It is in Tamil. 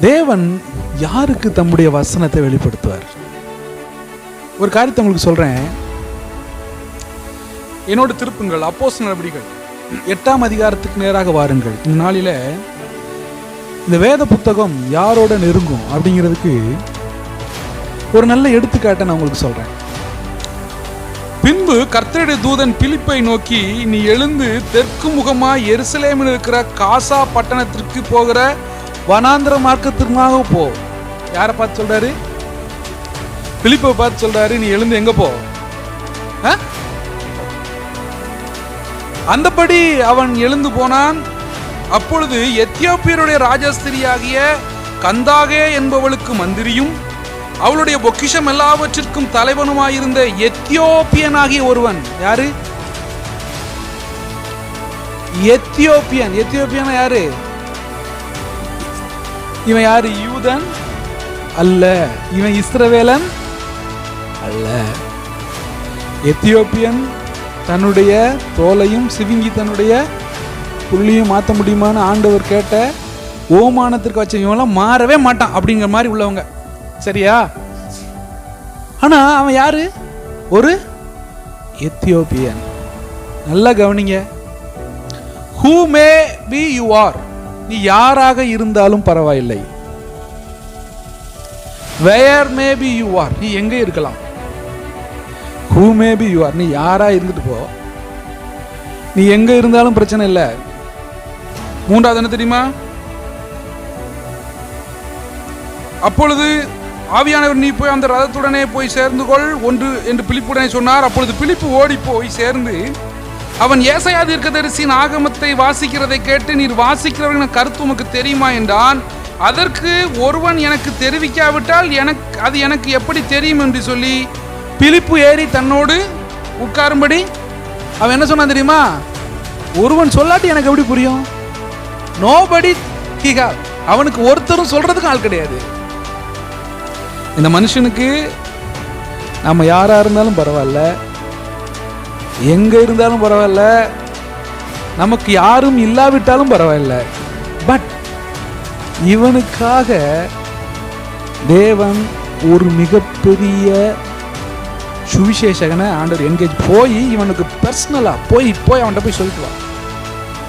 தேவன் யாருக்கு தம்முடைய வசனத்தை வெளிப்படுத்துவார்? ஒரு காரியத்தை உங்களுக்கு சொல்றேன். என்னோட திருப்புங்கள் அப்போஸ் நடவடிக்கைகள் எட்டாம் அதிகாரத்துக்கு நேராக வாருங்கள். இந்த நாளில இந்த வேத புத்தகம் யாரோட நெருங்கும் அப்படிங்கிறதுக்கு ஒரு நல்ல எடுத்துக்காட்டை நான் உங்களுக்கு சொல்றேன். பின்பு கர்த்தருடைய தூதன் பிலிப்பை நோக்கி நீ எழுந்து தெற்கு முகமாய் எருசலேமில் இருக்கிற காசா பட்டணத்திற்கு போகிற வனாந்திர மார்க்கத்திற்காக போ. யாரை பார்த்து சொல்றாரு? பிலிப்பை பார்த்து சொல்றாரு நீ எழுந்து எங்க போ? ஆ? அந்தபடி அவன் எழுந்து போனான். அப்பொழுது எத்தியோப்பியருடைய ராஜஸ்திரியாகிய கந்தாகே என்பவளுக்கு மந்திரியும் அவளுடைய பொக்கிஷம் எல்லாவற்றிற்கும் தலைவனுமாயிருந்த எத்தியோப்பியனாகிய ஒருவன். யாரு? எத்தியோப்பியன். எத்தியோப்பியனா யாரு? இவன் யாரு? யூதன்? அல்ல. இவன் இஸ்ரவேலன்? அல்ல. எத்தியோப்பியன் தன்னுடைய தோலையும் சிவிங்கி தன்னுடைய புள்ளியும் மாற்ற முடியுமான்னு ஆண்டவர் கேட்ட ஓமானத்திற்கு வச்ச இவன்லாம் மாறவே மாட்டான் அப்படிங்கிற மாதிரி உள்ளவங்க. சரியா? ஆனால் அவன் யாரு? ஒரு எத்தியோப்பியன். நல்லா கவனிங்க. Who may be you are நீ யாராக இருந்தாலும் பரவாயில்லை. Where may be you are நீ எங்க இருக்கலாம். Who may be you are நீ யாரா இருந்துட்டு போ. நீ எங்க இருந்தாலும் பிரச்சனை இல்லை. மூன்றாவது என்ன தெரியுமா? அப்பொழுது ஆவியானவர் நீ போய் அந்த ரதத்துடனே போய் சேர்ந்து கொள். ஒன்று என்று பிலிப்புடனே சொன்னார். அப்பொழுது பிலிப்பு ஓடி போய் சேர்ந்து அவன் ஏசையா தீர்க்கதரிசியின் ஆகமத்தை வாசிக்கிறதை கேட்டு நீர் வாசிக்கிறவர்களின் கருத்து உமக்கு தெரியுமா? என்றான். அதற்கு ஒருவன் எனக்கு தெரிவிக்காவிட்டால் எனக்கு அது எனக்கு எப்படி தெரியும்? என்று சொல்லி பிலிப்பு ஏறி தன்னோடு உட்காரும்படி அவன் என்ன சொன்னான் தெரியுமா? ஒருவன் சொல்லாட்டி எனக்கு எப்படி புரியும்? நோபடி அவனுக்கு ஒருத்தரும் சொல்றதுக்கு ஆள் கிடையாது. இந்த மனுஷனுக்கு நம்ம யாரா இருந்தாலும் பரவாயில்ல. எங்கே இருந்தாலும் பரவாயில்ல. நமக்கு யாரும் இல்லாவிட்டாலும் பரவாயில்ல. பட் இவனுக்காக தேவன் ஒரு மிகப்பெரிய சுவிசேஷகனை ஆண்டவர் என்கேஜ் போய் இவனுக்கு பர்சனலாக போய் போய் அவன்கிட்ட போய் சொல்லிட்டு வா.